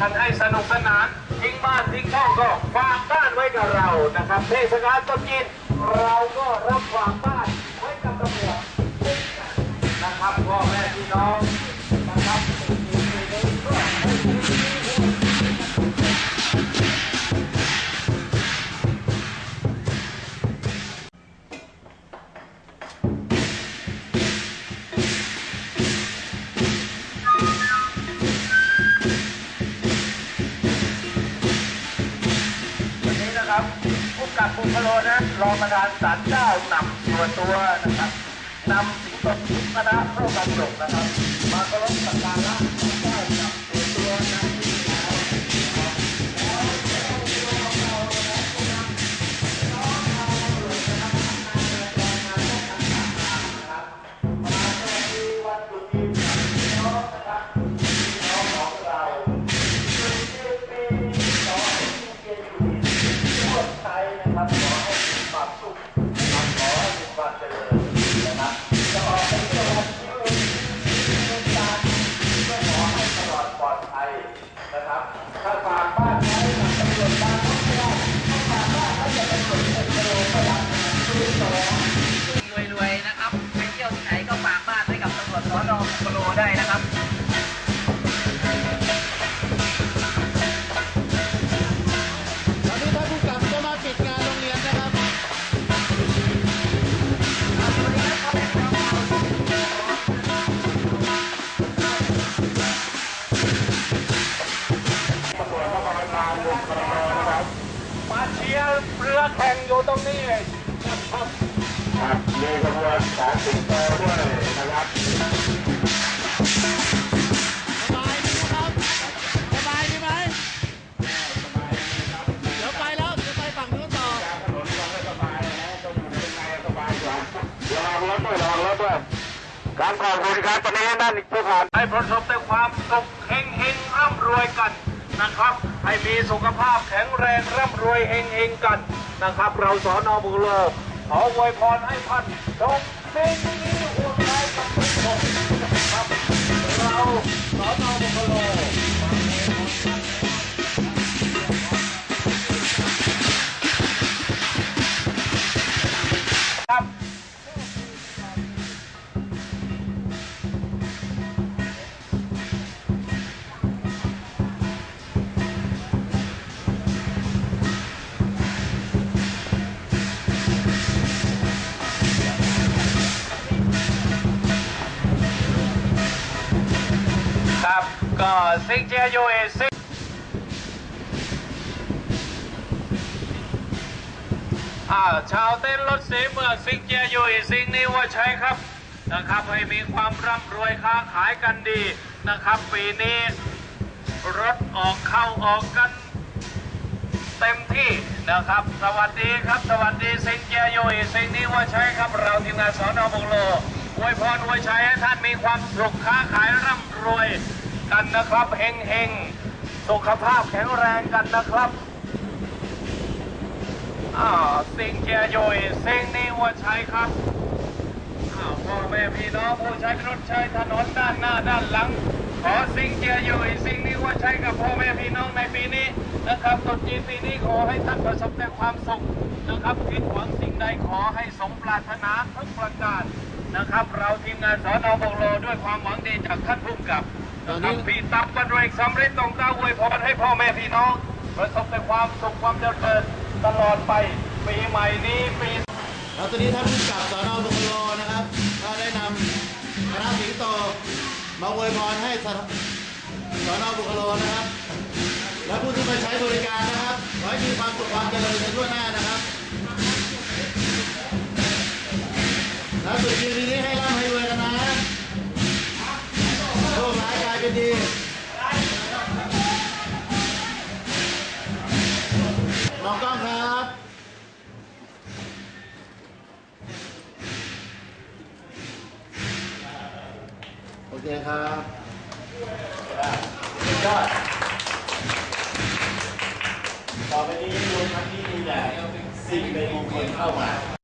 กันให้สนุกสนานทิ้งบ้านทิ้งช่องก็ฝากบ้านไว้กับเรานะครับเทศกาลตรุษจีนเราก็รับฝากบ้าน ผู้กับภูพะโลนะรองประธานศาลเจ้านำตัวตัวนะครับนำสิงโตทุกคณะเข้ากันหลงนะครับ มาเคารพสักการะศาลเจ้านำตัวตัวนำ นะครับ ร์เรือแข่งอยู่ตรงนี้นะครับครับมีขบวนของสิงโตด้วยนะครับสบายดีครับสบายดีไหมเดี๋ยวไปแล้วเดี๋ยวไปฝั่งนู้นต่อถนนเราไม่สบายนะต้องอยู่ข้างสบายกว่าระวังรถด้วยระวังรถด้วยการขอบคุณครับตอนนี้นั่นผู้ผ่านให้ประสบแต่ความสุขเฮงเฮงร่ำรวยกัน นะครับ ให้มีสุขภาพแข็งแรงร่ำรวยเฮงเฮงๆกันนะครับ เราสอนอบุโลขออวยพรให้ท่านจงเป็นนี้ห่วงใยกับทุกคนนะครับเรา ครับ ก็ซิงเจียโยเอซิอ่าชาวเต้นรถสีเมืองซิงเจียโยเอซิงนี่ว่าใช้ครับนะครับให้มีความร่ำรวยค้าขายกันดีนะครับ ปีนี้รถออกเข้าออกกันเต็มที่นะครับ สวัสดีครับ สวัสดีซ็งเจียโยอีเซ็งนี้ว่าใช้ครับเราทีมงานสอนอบุงโล อวยพรอวยชัยให้ท่านมีความสุขค้าขายร่ำรวยกันนะครับเฮงเฮงสุขภาพแข็งแรงกันนะครับอ่าเซ็งเจียโยอีเซ็งนี้ว่าใช้ครับอ้าวพ่อแม่พี่น้องผู้ใช้รถใช้ถนนด้านหน้าด้านหลัง ขอสิ่งเจียย่อีกสิ่งนี้ว่าใช้กับพ่อแม่พี่น้องในปีนี้นะครับตุจีนปีนี้ขอให้ท่านประสบแต่ความสุขนะครับคิดหวังสิ่งใดขอให้สมปรารถนาทุกประการ นะครับ เราทีมงานสอนอบงโลด้วยความหวังดีจากท่านผู้กำกับนะครับพี่ตับบรรเวกสำเร็จตรงเต้าอวยพรให้พ่อแม่พี่น้อง ประสบแต่ความสุขความเจริญตลอดไปปีใหม่นี้ปีแล้วตอนนี้ท่านผู้กำกับสอนอบุคโลนะครับก็ได้นำคณะสิงโตมาอวยพรให้สนสอนอบุคโลนะครับ และผู้ที่มาใช้บริการนะครับขอให้มีความสุขความเจริญในทั่วหน้านะครับ เคครับยอดต่อไปนี้รวมทั้งที่มีแต่สิ่งเป็นมงคลเข้ามา